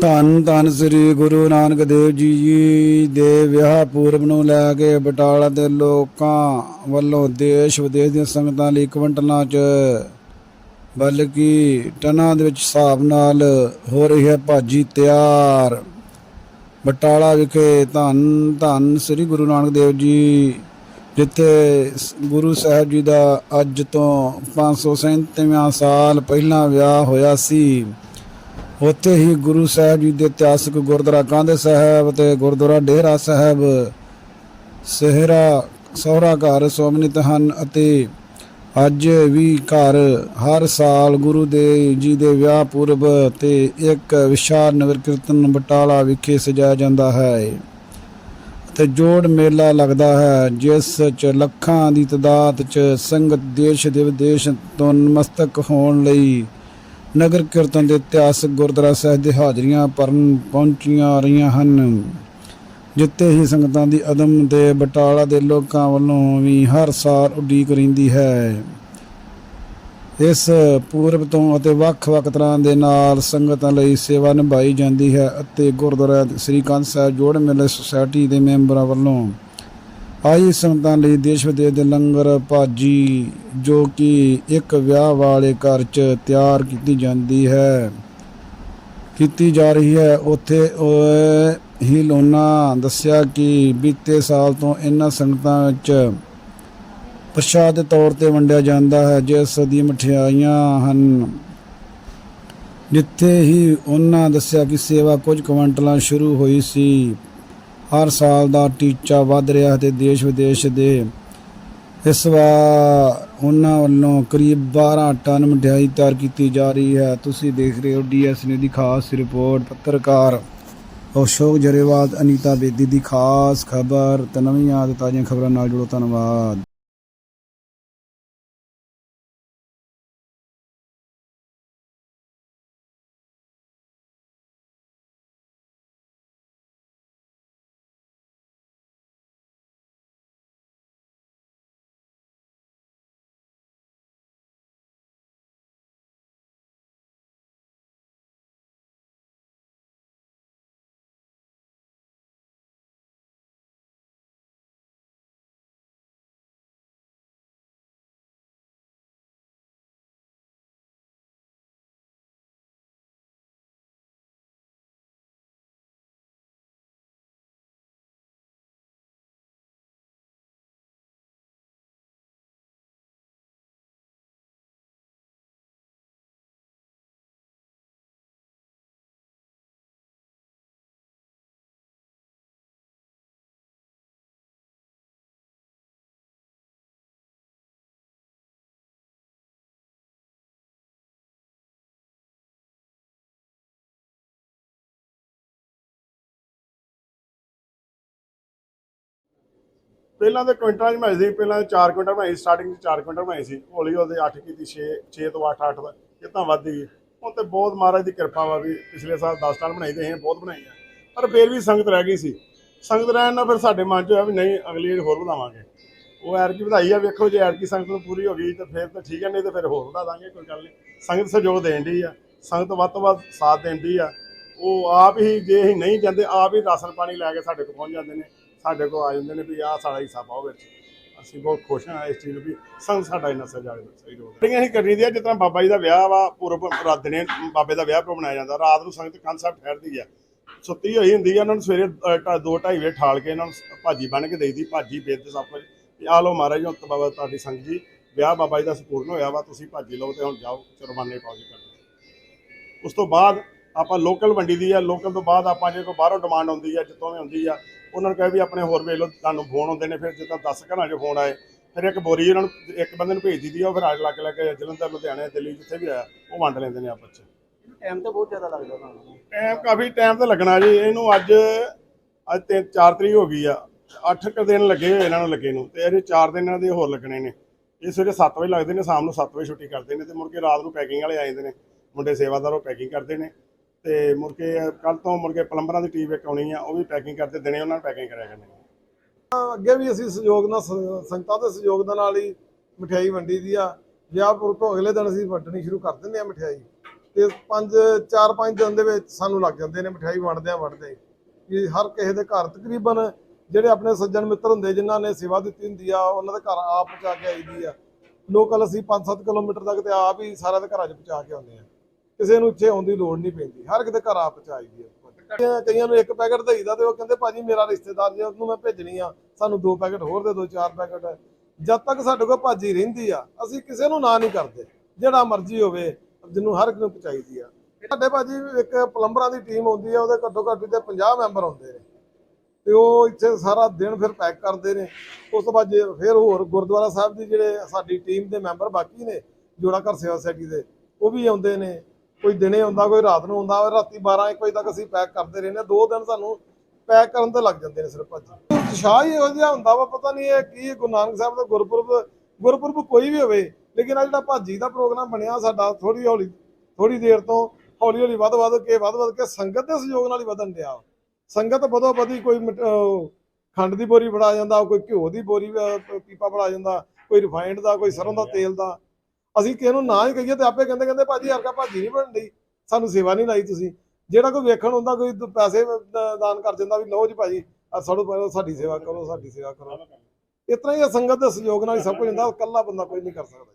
ਧੰਨ ਧੰਨ ਸ੍ਰੀ ਗੁਰੂ ਨਾਨਕ ਦੇਵ ਜੀ ਜੀ ਦੇ ਵਿਆਹ ਪੂਰਬ ਨੂੰ ਲੈ ਕੇ ਬਟਾਲਾ ਦੇ ਲੋਕਾਂ ਵੱਲੋਂ ਦੇਸ਼ ਵਿਦੇਸ਼ ਦੀਆਂ ਸੰਗਤਾਂ ਲਈ ਕਵੰਟਲਾਂ 'ਚ ਬਲਕਿ ਟਨਾਂ ਦੇ ਵਿੱਚ ਹਿਸਾਬ ਨਾਲ ਹੋ ਰਹੀ ਹੈ ਭਾਜੀ ਤਿਆਰ। ਬਟਾਲਾ ਵਿਖੇ ਧੰਨ ਧੰਨ ਸ੍ਰੀ ਗੁਰੂ ਨਾਨਕ ਦੇਵ ਜੀ, ਜਿੱਥੇ ਸ- ਗੁਰੂ ਸਾਹਿਬ ਜੀ ਦਾ ਅੱਜ ਤੋਂ 537ਵਾਂ ਸਾਲ ਪਹਿਲਾਂ ਵਿਆਹ ਹੋਇਆ ਸੀ। ਉੱਥੇ ਹੀ ਗੁਰੂ ਸਾਹਿਬ ਜੀ ਦੇ ਇਤਿਹਾਸਕ ਗੁਰਦੁਆਰਾ ਕਾਂਦੇ ਸਾਹਿਬ ਤੇ ਗੁਰਦੁਆਰਾ ਡੇਰਾ ਸਾਹਿਬ, ਸਹਿਰਾ, ਸਹੁਰਾ ਘਰ ਸੋਮਨਿਤ ਹਨ ਅਤੇ ਅੱਜ ਵੀ ਘਰ ਹਰ ਸਾਲ ਗੁਰੂ ਦੇ ਜੀ ਦੇ ਵਿਆਹ ਪੁਰਬ ਤੇ ਇੱਕ ਵਿਸ਼ਾਲ ਨਗਰ ਕੀਰਤਨ ਬਟਾਲਾ ਵਿਖੇ ਸਜਾਇਆ ਜਾਂਦਾ ਹੈ। ਤੇ ਜੋੜ ਮੇਲਾ ਲੱਗਦਾ ਹੈ, ਜਿਸ ਚ ਲੱਖਾਂ ਦੀ ਤਦਾਦ ਚ ਸੰਗਤ ਦੇਸ਼ ਦੇ ਵਿਦੇਸ਼ ਤੋਂ ਨਮਸਤਕ ਹੋਣ ਲਈ ਨਗਰ ਕੀਰਤਨ ਦੇ ਇਤਿਹਾਸਕ ਗੁਰਦੁਆਰਾ ਸਾਹਿਬ ਦੇ ਹਾਜ਼ਰੀਆਂ ਭਰਨ ਪਹੁੰਚੀਆਂ ਰਹੀਆਂ ਹਨ। ਜਿੱਥੇ ਹੀ ਸੰਗਤਾਂ ਦੀ ਅਦਮ ਦੇ ਬਟਾਲਾ ਦੇ ਲੋਕਾਂ ਵੱਲੋਂ ਵੀ ਹਰ ਸਾਲ ਉਡੀਕ ਰਹਿੰਦੀ ਹੈ। ਇਸ ਪੂਰਬ ਤੋਂ ਅਤੇ ਵੱਖ-ਵੱਖ ਤਰ੍ਹਾਂ ਦੇ ਨਾਲ ਸੰਗਤਾਂ ਲਈ ਸੇਵਾ ਨਿਭਾਈ ਜਾਂਦੀ ਹੈ ਅਤੇ ਗੁਰਦੁਆਰਾ ਸ੍ਰੀ ਕੰਧ ਸਾਹਿਬ ਜੋੜ ਮੇਲੇ ਸੁਸਾਇਟੀ ਦੇ ਮੈਂਬਰਾਂ ਵੱਲੋਂ ਆਈ ਸੰਗਤਾਂ ਲਈ ਦੇਸ਼ ਵਿਦੇਸ਼ ਦੇ ਲੰਗਰ ਭਾਜੀ, ਜੋ ਕਿ ਇੱਕ ਵਿਆਹ ਵਾਲੇ ਘਰ 'ਚ ਤਿਆਰ ਕੀਤੀ ਜਾਂਦੀ ਹੈ। ਕੀਤੀ ਜਾ ਰਹੀ ਹੈ। ਉੱਥੇ ਹੀ ਲੋਨਾ ਦੱਸਿਆ ਕਿ ਬੀਤੇ ਸਾਲ ਤੋਂ ਇਹਨਾਂ ਸੰਗਤਾਂ ਵਿੱਚ ਪ੍ਰਸ਼ਾਦ ਦੇ ਤੌਰ ਤੇ ਵੰਡਿਆ ਜਾਂਦਾ ਹੈ, ਜਿਸ ਦੀ ਮਠਿਆਈਆਂ ਹਨ। ਜਿੱਥੇ ਹੀ ਉਹਨਾਂ ਦੱਸਿਆ ਕਿ ਸੇਵਾ ਕੁਝ ਕੁਇੰਟਲਾਂ ਸ਼ੁਰੂ ਹੋਈ ਸੀ ਹਰ ਸਾਲ ਦਾ ਟੀਚਾ ਵੱਧ ਰਿਹਾ ਹੈ ਤੇ ਦੇਸ਼ ਵਿਦੇਸ਼ ਦੇ ਇਸ ਵਾਰ ਉਹਨਾਂ ਵੱਲੋਂ ਕਰੀਬ 12 ਟਨ ਮਠਿਆਈ ਤਿਆਰ ਕੀਤੀ ਜਾ ਰਹੀ ਹੈ। ਤੁਸੀਂ ਦੇਖ ਰਹੇ ਹੋ ਡੀਐਸ ਨੇ ਦੀ ਖਾਸ ਰਿਪੋਰਟ। ਪੱਤਰਕਾਰ ਅਸ਼ੋਕ ਜਰੇਵਾਲ, ਅਨੀਤਾ ਬੇਦੀ ਦੀ ਖਾਸ ਖਬਰ। ਤੇ ਨਵੀਆਂ ਤੇ ਤਾਜ਼ੀਆਂ ਖਬਰਾਂ ਨਾਲ ਜੁੜੋ। ਧੰਨਵਾਦ। ਪਹਿਲਾਂ ਤਾਂ ਕੁਇੰਟਲਾਂ 'ਚ ਬਣਾਈ ਸੀ, ਪਹਿਲਾਂ 4 ਕੁਇੰਟਲ ਬਣਾਈ ਸੀ ਸਟਾਰਟਿੰਗ 'ਚ 4 ਕੁਇੰਟਲ ਬਣਾਈ ਸੀ। ਹੌਲੀ ਹੌਲੀ 8 ਕੀਤੀ 6 6 ਤੋਂ 8 8 ਇਹ ਤਾਂ ਵੱਧ ਗਈ। ਉਹ ਤੇ ਬਹੁਤ ਮਹਾਰਾਜ ਦੀ ਕਿਰਪਾ ਵਾ ਵੀ ਪਿਛਲੇ ਸਾਲ 10 ਟਨ ਬਣਾਈ ਤੇ ਅਸੀਂ ਬਹੁਤ ਬਣਾਈ ਆ। ਪਰ ਫਿਰ ਵੀ ਸੰਗਤ ਰਹਿ ਗਈ ਸੀ। ਸੰਗਤ ਰਹਿਣ ਨਾਲ ਫਿਰ ਸਾਡੇ ਮਨ 'ਚ ਹੋਇਆ ਵੀ ਨਹੀਂ, ਅਗਲੀ ਵਾਰ ਹੋਰ ਵਧਾਵਾਂਗੇ। ਉਹ ਐਰ ਕੀ ਵਧਾਈ ਆ, ਵੇਖੋ ਜੇ ਐਰ ਕੀ ਸੰਗਤ ਨੂੰ ਪੂਰੀ ਹੋ ਗਈ ਤਾਂ ਫਿਰ ਤਾਂ ਠੀਕ ਹੈ ਨਹੀਂ ਤਾਂ ਫਿਰ ਹੋਰ ਵਧਾ ਦਾਂਗੇ, ਕੋਈ ਗੱਲ ਨਹੀਂ। ਸੰਗਤ ਸਹਿਯੋਗ ਦੇਣ ਦੀ ਆ। ਸੰਗਤ ਵੱਧ ਤੋਂ ਵੱਧ ਸਾਥ ਦੇਣ ਦੀ ਆ। ਉਹ ਆਪ ਹੀ ਜੇ ਅਸੀਂ ਨਹੀਂ ਜਾਂਦੇ, ਆਪ ਹੀ ਰਾਸ਼ਨ ਪਾਣੀ ਲੈ ਕੇ ਸਾਡੇ ਕੋਲ ਪਹੁੰਚ ਜਾਂਦੇ ਨੇ। ਸਾਡੇ ਕੋਲ ਆ ਜਾਂਦੇ ਨੇ ਵੀ ਆਹ ਸਾਡਾ ਹਿੱਸਾ ਪਾਓ ਵਿੱਚ। ਅਸੀਂ ਬਹੁਤ ਖੁਸ਼ ਹਾਂ ਇਸ ਚੀਜ਼ ਨੂੰ ਵੀ ਸੰਗ ਸਾਡਾ ਇਹਨਾਂ ਸਹਿਯੋਗ ਸਹਿਯੋਗ ਜਿਹੜੀਆਂ ਅਸੀਂ ਕਰਨੀ ਦੀਆਂ ਜਿਸ ਤਰ੍ਹਾਂ ਬਾਬਾ ਜੀ ਦਾ ਵਿਆਹ ਵਾ, ਪੂਰਬ ਰਾਤ ਨੇ, ਬਾਬੇ ਦਾ ਵਿਆਹ ਮਨਾਇਆ ਜਾਂਦਾ। ਰਾਤ ਨੂੰ ਸੰਗਤ ਕੰਨ ਸਾਹਿਬ ਠਹਿਰਦੀ ਆ। ਸੁੱਤੀ ਹੋਈ ਹੁੰਦੀ ਆ, ਉਹਨਾਂ ਨੂੰ ਸਵੇਰੇ 2 2:30 ਵਜੇ ਠਾਲ ਕੇ ਇਹਨਾਂ ਨੂੰ ਭਾਜੀ ਬਣ ਕੇ ਦੇਈਦੀ, ਭਾਜੀ ਬੇਦ ਸਭ ਕੁਝ। ਵੀ ਆ ਲਓ ਮਹਾਰਾਜ ਹੁਣ ਬਾਬਾ ਤੁਹਾਡੀ ਸੰਗ ਜੀ, ਵਿਆਹ ਬਾਬਾ ਜੀ ਦਾ ਸੰਪੂਰਨ ਹੋਇਆ ਵਾ, ਤੁਸੀਂ ਭਾਜੀ ਲਓ ਤੇ ਹੁਣ ਜਾਓ, ਚੁਰਮਾਨੇ ਪਾਓ ਜੀ ਉਸ ਤੋਂ ਬਾਅਦ ਆਪਾਂ ਲੋਕਲ ਵੰਡੀ ਦੀ ਆ ਲੋਕਲ ਤੋਂ ਬਾਅਦ ਆਪਾਂ ਜੇ ਕੋਈ ਬਾਹਰੋਂ ਡਿਮਾਂਡ ਆਉਂਦੀ ਆ, ਜਿੱਥੋਂ ਵੀ ਆਉਂਦੀ ਆ ਉਹਨਾਂ ਨੂੰ ਕਹੇ ਵੀ ਆਪਣੇ ਹੋਰ ਵੇਖ ਲਓ ਤੁਹਾਨੂੰ ਫੋਨ ਆਉਂਦੇ ਨੇ ਫਿਰ ਜਿੱਦਾਂ 10 ਘਰਾਂ 'ਚ ਫੋਨ ਆਏ ਫਿਰ ਇੱਕ ਬੋਰੀ ਉਹਨਾਂ ਨੂੰ ਇੱਕ ਬੰਦੇ ਨੂੰ ਭੇਜ ਦਿੱਤੀ ਉਹ ਫਿਰ ਅੱਗ ਲੱਗ ਲੱਗ ਜਲੰਧਰ ਲੁਧਿਆਣੇ ਦਿੱਲੀ ਜਿੱਥੇ ਵੀ ਆਇਆ ਉਹ ਵੰਡ ਲੈਂਦੇ ਨੇ ਆਪਸ 'ਚ। ਟਾਈਮ ਤਾਂ ਬਹੁਤ ਜ਼ਿਆਦਾ ਲੱਗਦਾ ਤੁਹਾਨੂੰ। ਟਾਈਮ ਕਾਫੀ ਟਾਈਮ ਤੇ ਲੱਗਣਾ ਜੀ ਇਹਨੂੰ ਅੱਜ ਅੱਜ ਤੇ 4 ਤਰੀਕ ਹੋ ਗਈ ਆ 8 ਕੁ ਦਿਨ ਲੱਗੇ ਹੋਏ ਇਹਨਾਂ ਨੂੰ ਲੱਗੇ ਨੂੰ ਤੇ ਇਹਦੇ 4 ਦਿਨ ਇਹਨਾਂ ਦੇ ਹੋਰ ਲੱਗਣੇ ਨੇ। ਇਹ ਸਵੇਰੇ 7 ਵਜੇ ਲੱਗਦੇ ਨੇ ਸ਼ਾਮ ਨੂੰ 7 ਵਜੇ ਛੁੱਟੀ ਕਰਦੇ ਨੇ ਤੇ ਮੁੜ ਕੇ ਰਾਤ ਨੂੰ ਪੈਕਿੰਗ ਵਾਲੇ ਆ ਜਾਂਦੇ ਨੇ ਮੁੰਡੇ ਸੇਵਾਦਾਰ ਉਹ ਪੈਕਿੰਗ ਕਰਦੇ ਨੇ। ਤੇ ਮੁੜ ਕੇ ਕੱਲ ਤੋਂ ਮੁੜ ਕੇ ਪਲੰਬਰਾਂ ਦੀ ਟੀਮ ਇੱਕ ਆਉਣੀ ਆ, ਉਹ ਵੀ ਪੈਕਿੰਗ ਕਰਦੇ, ਦਿਨੇ ਉਹਨਾਂ ਨੂੰ ਪੈਕਿੰਗ ਕਰਿਆ ਕਰਨੀ। ਅੱਗੇ ਵੀ ਅਸੀਂ ਸਹਿਯੋਗ ਨਾਲ ਸੰਗਤਾਂ ਦੇ ਸਹਿਯੋਗ ਦੇ ਨਾਲ ਹੀ ਮਠਿਆਈ ਵੰਡੀ ਦੀ ਆ। ਵਿਆਹਪੁਰ ਤੋਂ ਅਗਲੇ ਦਿਨ ਅਸੀਂ ਵੰਡਣੀ ਸ਼ੁਰੂ ਕਰ ਦਿੰਦੇ ਆ ਮਠਿਆਈ। ਤੇ ਪੰਜ, ਚਾਰ ਪੰਜ ਦਿਨ ਦੇ ਵਿੱਚ ਸਾਨੂੰ ਲੱਗ ਜਾਂਦੇ ਨੇ ਮਠਿਆਈ ਵੰਡਦਿਆਂ ਵੰਡਦੇ। ਕਿ ਹਰ ਕਿਸੇ ਦੇ ਘਰ ਤਕਰੀਬਨ ਜਿਹੜੇ ਆਪਣੇ ਸੱਜਣ ਮਿੱਤਰ ਹੁੰਦੇ, ਜਿਨ੍ਹਾਂ ਨੇ ਸੇਵਾ ਦਿੱਤੀ ਹੁੰਦੀ ਆ, ਉਹਨਾਂ ਦੇ ਘਰ ਆਪ ਪਹੁੰਚਾ ਕੇ ਆਈਦੀ ਆ। ਲੋਕਲ ਅਸੀਂ 5-7 ਕਿਲੋਮੀਟਰ ਤੱਕ ਤੇ ਆਪ ਹੀ ਸਾਰਿਆਂ ਦੇ ਘਰਾਂ 'ਚ ਪਹੁੰਚਾ ਕੇ ਆਉਂਦੇ ਆ। ਕਿਸੇ ਨੂੰ ਇੱਥੇ ਆਉਣ ਦੀ ਲੋੜ ਨਹੀਂ ਪੈਂਦੀ, ਹਰ ਕਿਤੇ ਘਰ ਆਪ ਪਹੁੰਚਾਈਦੀ ਆ ਕਈਆਂ- ਨੂੰ ਇੱਕ ਪੈਕਟ ਦੇਈਦਾ ਤੇ ਉਹ ਕਹਿੰਦੇ, ਭਾਜੀ, ਮੇਰਾ ਰਿਸ਼ਤੇਦਾਰ ਜੀ ਉਹਨੂੰ ਮੈਂ ਭੇਜਣੀ ਆ, ਸਾਨੂੰ ਦੋ ਪੈਕਟ ਹੋਰ ਦੇ ਦੋ ਚਾਰ ਪੈਕਟ। ਜਦ ਤੱਕ ਸਾਡੇ ਕੋਲ ਭਾਜੀ ਰਹਿੰਦੀ ਆ, ਅਸੀਂ ਕਿਸੇ ਨੂੰ ਨਾ ਨਹੀਂ ਕਰਦੇ, ਜਿਹੜਾ ਮਰਜ਼ੀ ਹੋਵੇ, ਜਿਹਨੂੰ ਹਰ ਇੱਕ ਨੂੰ ਪਹੁੰਚਾਈਦੀ ਆ। ਸਾਡੇ ਭਾਜੀ ਇੱਕ ਪਲੰਬਰਾਂ ਦੀ ਟੀਮ ਆਉਂਦੀ ਆ, ਉਹਦੇ ਘੱਟੋ ਘੱਟ ਤੇ 50 ਮੈਂਬਰ ਆਉਂਦੇ ਨੇ। ਤੇ ਉਹ ਇੱਥੇ ਸਾਰਾ ਦਿਨ ਫਿਰ ਪੈਕ ਕਰਦੇ ਨੇ। ਉਸ ਤੋਂ ਬਾਅਦ ਜੇ ਫਿਰ ਹੋਰ ਗੁਰਦੁਆਰਾ ਸਾਹਿਬ ਦੀ ਜਿਹੜੇ ਸਾਡੀ ਟੀਮ ਦੇ ਮੈਂਬਰ ਬਾਕੀ ਨੇ, ਜੋੜਾ ਘਰ ਸੇਵਾ ਸੋਸਾਇਟੀ ਦੇ, ਉਹ ਵੀ ਆਉਂਦੇ ਨੇ। ਕੋਈ ਦਿਨੇ ਆਉਂਦਾ ਕੋਈ ਰਾਤ ਨੂੰ ਆਉਂਦਾ ਰਾਤੀ 12 1 ਵਜੇ ਤੱਕ ਅਸੀਂ ਪੈਕ ਕਰਦੇ ਰਹਿੰਦੇ ਹਾਂ। ਦੋ ਦਿਨ ਸਾਨੂੰ ਪੈਕ ਕਰਨ ਤੇ ਲੱਗ ਜਾਂਦੇ ਨੇ ਸਿਰਫ ਭਾਜੀ। ਉਤਸ਼ਾਹ ਹੀ ਇਹੋ ਜਿਹਾ ਹੁੰਦਾ ਵਾ, ਪਤਾ ਨਹੀਂ ਇਹ ਕੀ ਗੁਰੂ ਨਾਨਕ ਸਾਹਿਬ ਦਾ ਗੁਰਪੁਰਬ ਗੁਰਪੁਰਬ ਕੋਈ ਵੀ ਹੋਵੇ, ਲੇਕਿਨ ਆ ਜਿਹੜਾ ਭਾਜੀ ਦਾ ਪ੍ਰੋਗਰਾਮ ਬਣਿਆ ਸਾਡਾ ਥੋੜੀ ਹੌਲੀ ਥੋੜੀ ਦੇਰ ਤੋਂ ਹੌਲੀ ਹੌਲੀ ਵੱਧ ਵੱਧ ਕੇ, ਵੱਧ ਵੱਧ ਕੇ ਸੰਗਤ ਦੇ ਸਹਿਯੋਗ ਨਾਲ ਹੀ ਵਧਣ ਡਿਆ ਸੰਗਤ ਵਧੋ ਵਧੀ ਕੋਈ ਮਟ- ਖੰਡ ਦੀ ਬੋਰੀ ਫੜਾ ਜਾਂਦਾ, ਕੋਈ ਘਿਓ ਦੀ ਬੋਰੀ ਪੀਪਾ ਫੜਾ ਜਾਂਦਾ, ਕੋਈ ਰਿਫਾਈਨਡ ਦਾ, ਕੋਈ ਸਰੋਂ ਦਾ ਤੇਲ ਦਾ। ਅਸੀਂ ਕਿਸੇ ਨੂੰ ਨਾ ਹੀ ਕਹੀਏ ਤੇ ਆਪੇ ਕਹਿੰਦੇ ਕਹਿੰਦੇ ਭਾਜੀ ਹਰਕਾ ਭਾਜੀ ਨਹੀਂ ਬਣਦੀ ਸਾਨੂੰ ਸੇਵਾ ਨਹੀਂ ਲਾਈ ਤੁਸੀਂ। ਜਿਹੜਾ ਕੋਈ ਵੇਖਣ ਹੁੰਦਾ, ਕੋਈ ਪੈਸੇ ਦਾਨ ਕਰ ਜਾਂਦਾ ਵੀ ਲਓ ਜੀ ਭਾਜੀ ਸਾਨੂੰ ਸਾਡੀ ਸੇਵਾ ਕਰੋ, ਸਾਡੀ ਸੇਵਾ ਕਰੋ। ਇਸ ਤਰ੍ਹਾਂ ਹੀ ਇਹ ਸੰਗਤ ਦੇ ਸਹਿਯੋਗ ਨਾਲ ਹੀ ਸਭ ਕੁਝ ਹੁੰਦਾ, ਇਕੱਲਾ ਬੰਦਾ ਕੋਈ ਨਹੀਂ ਕਰ ਸਕਦਾ।